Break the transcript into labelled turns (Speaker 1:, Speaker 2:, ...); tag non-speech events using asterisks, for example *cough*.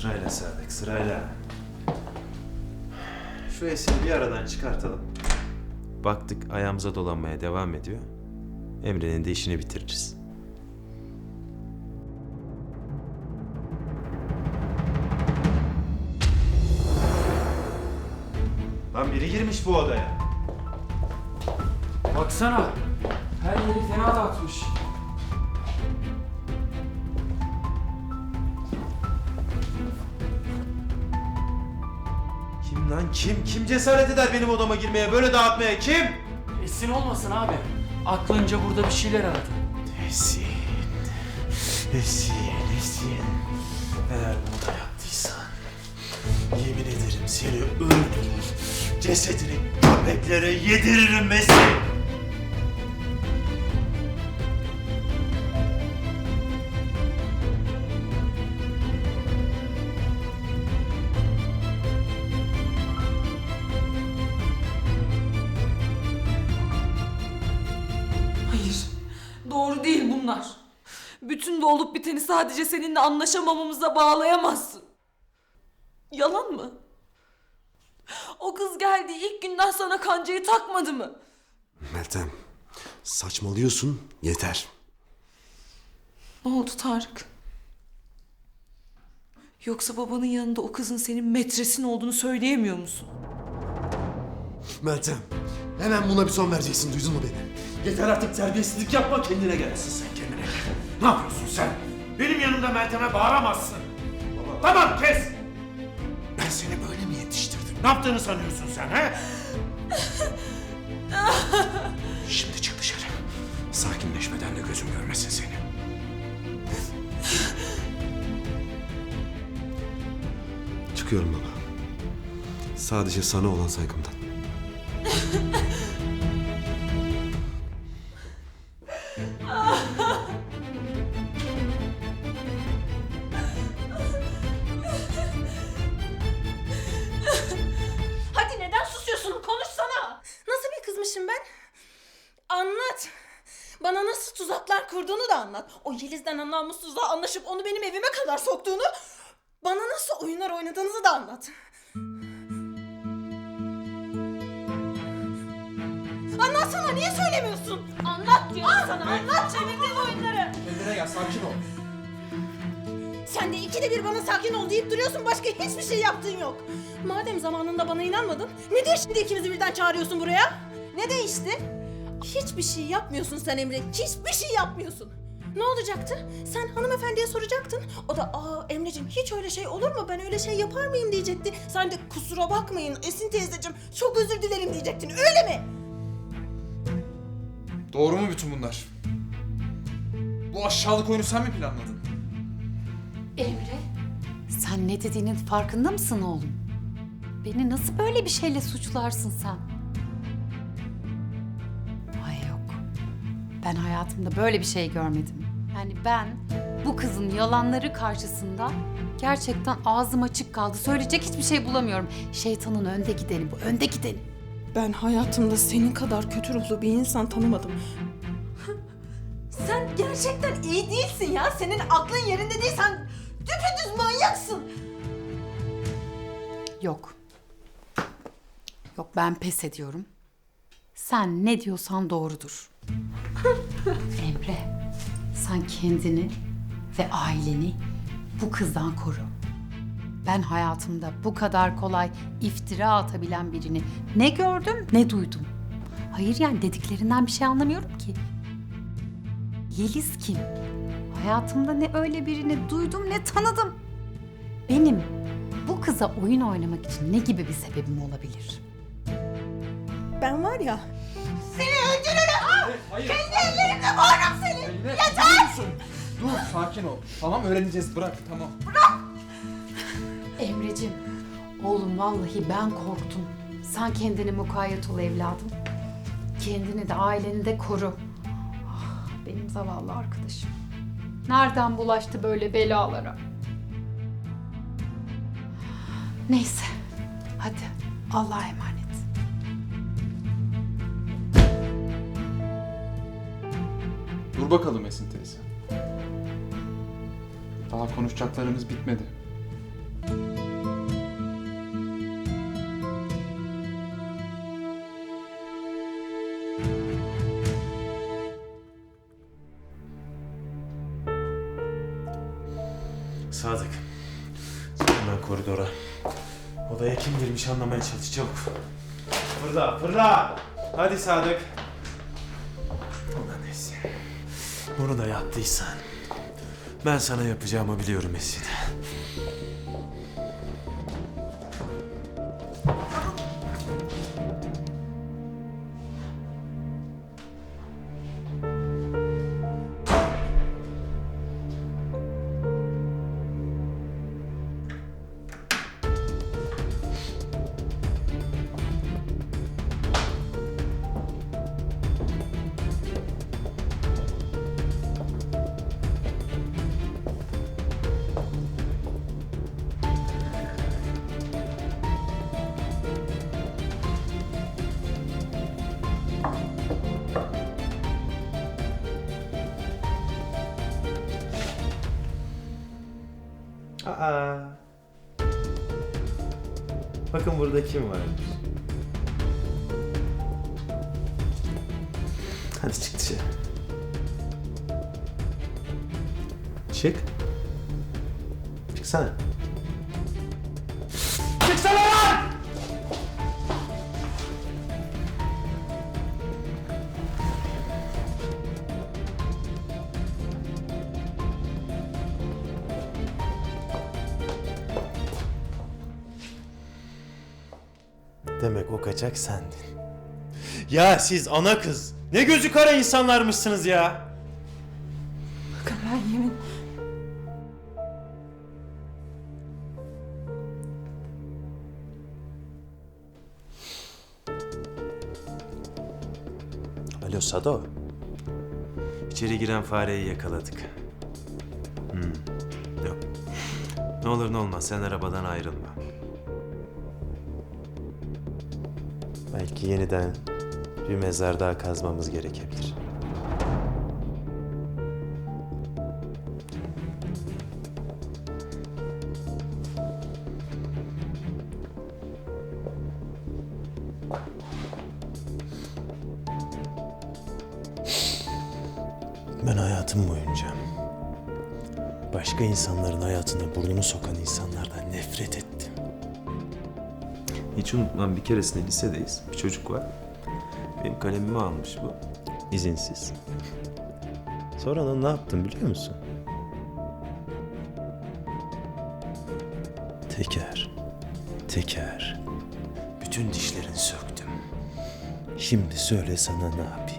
Speaker 1: Sırayla Sadık, sırayla. Şu esiri bir aradan çıkartalım. Baktık ayağımıza dolanmaya devam ediyor. Emre'nin de işini bitiririz. Lan biri girmiş bu odaya.
Speaker 2: Baksana. Her yeri fena dağıtmış.
Speaker 1: Lan kim? Kim cesaret eder benim odama girmeye, böyle dağıtmaya? Kim?
Speaker 2: Esin olmasın abi. Aklınca burada bir şeyler aradı.
Speaker 1: Esin. Esin, Esin. Eğer bunu da yaptıysan yemin ederim seni öldürür. Cesedini köpeklere yediririm Esin.
Speaker 3: Bütün de olup biteni sadece seninle anlaşamamamıza bağlayamazsın. Yalan mı? O kız geldiği ilk günden sana kancayı takmadı mı?
Speaker 4: Meltem, saçmalıyorsun. Yeter.
Speaker 3: Ne oldu Tarık? Yoksa babanın yanında o kızın senin metresin olduğunu söyleyemiyor musun?
Speaker 4: Meltem, hemen buna bir son vereceksin. Duydun mu beni?
Speaker 5: Yeter artık terbiyesizlik yapma kendine gelsin sen kendine gel. Ne yapıyorsun sen? Benim yanımda Meltem'e bağıramazsın. Tamam kes. Ben seni böyle mi yetiştirdim? Ne yaptığını sanıyorsun sen he? Şimdi çık dışarı. Sakinleşmeden de gözüm görmesin seni.
Speaker 4: Çıkıyorum baba. Sadece sana olan saygımdan.
Speaker 6: Anlat. Bana nasıl tuzaklar kurduğunu da anlat. O Yeliz'den namussuzluğa anlaşıp onu benim evime kadar soktuğunu... Bana nasıl oyunlar oynadığınızı da anlat. Anlatsana niye söylemiyorsun? Anlat diyorum sana anlat çevirdiğin oyunları.
Speaker 2: Kendine gel sakin ol.
Speaker 6: Sen de ikide bir bana sakin ol deyip duruyorsun başka hiçbir şey yaptığın yok. Madem zamanında bana inanmadın ne diye şimdi ikimizi birden çağırıyorsun buraya? Ne değişti? Hiçbir şey yapmıyorsun sen Emre. Hiçbir şey yapmıyorsun. Ne olacaktı? Sen hanımefendiye soracaktın. O da aa Emre'cim hiç öyle şey olur mu? Ben öyle şey yapar mıyım diyecekti. Sen de kusura bakmayın Esin teyzeciğim çok özür dilerim diyecektin öyle mi?
Speaker 7: Doğru mu bütün bunlar? Bu aşağılık oyunu sen mi planladın?
Speaker 8: Emre, sen ne dediğinin farkında mısın oğlum? Beni nasıl böyle bir şeyle suçlarsın sen? Ben hayatımda böyle bir şey görmedim. Yani ben bu kızın yalanları karşısında gerçekten ağzım açık kaldı. Söyleyecek hiçbir şey bulamıyorum. Şeytanın önde gideni bu, önde gideni.
Speaker 6: Ben hayatımda senin kadar kötü ruhlu bir insan tanımadım. *laughs* Sen gerçekten iyi değilsin ya. Senin aklın yerinde değil. Sen düpedüz manyaksın.
Speaker 8: Yok. Yok ben pes ediyorum. Sen ne diyorsan doğrudur. *laughs* Sen kendini ve aileni bu kızdan koru. Ben hayatımda bu kadar kolay iftira atabilen birini ne gördüm ne duydum. Hayır yani dediklerinden bir şey anlamıyorum ki. Yeliz kim? Hayatımda ne öyle birini duydum ne tanıdım. Benim bu kıza oyun oynamak için ne gibi bir sebebim olabilir?
Speaker 6: Ben var ya.
Speaker 7: Hayır. Kendi ellerimle bağırırım seni. Yeter! Dur sakin ol. Tamam öğreneceğiz bırak tamam.
Speaker 8: Emre'cim, oğlum vallahi ben korktum. Sen kendine mukayyet ol evladım. Kendini de aileni de koru. Ah, benim zavallı arkadaşım. Nereden bulaştı böyle belalara? Neyse, hadi Allah'a emanet.
Speaker 7: Bakalım Esin teyze. Daha konuşacaklarımız bitmedi.
Speaker 1: Sadık. Hemen koridora. Odaya kim girmiş anlamaya çalış çabuk. Fırla fırla. Hadi Sadık. Ulan neyse. Bunu da yaptıysan. Ben sana yapacağımı biliyorum Esin. Aa. Bakın burada kim varmış. Hadi çık dışarı. Çık. Çıksana. Çıksana lan! Demek o kaçak sendin. Ya siz ana kız ne gözü kara insanlarmışsınız ya.
Speaker 3: Ben yemin...
Speaker 1: Alo Sado. İçeri giren fareyi yakaladık. Hmm. Yok. Ne olur ne olmaz sen arabadan ayrılma. Belki yeniden bir mezar daha kazmamız gerekebilir. Ben hayatım boyunca başka insanların hayatına burnunu sokan insanlardan nefret ettim. Hiç unutmam bir keresinde lisedeyiz. Bir çocuk var. Benim kalemimi almış bu. izinsiz. Sonra da ne yaptım biliyor musun? Teker, teker. Bütün dişlerini söktüm. Şimdi söyle sana ne yapayım?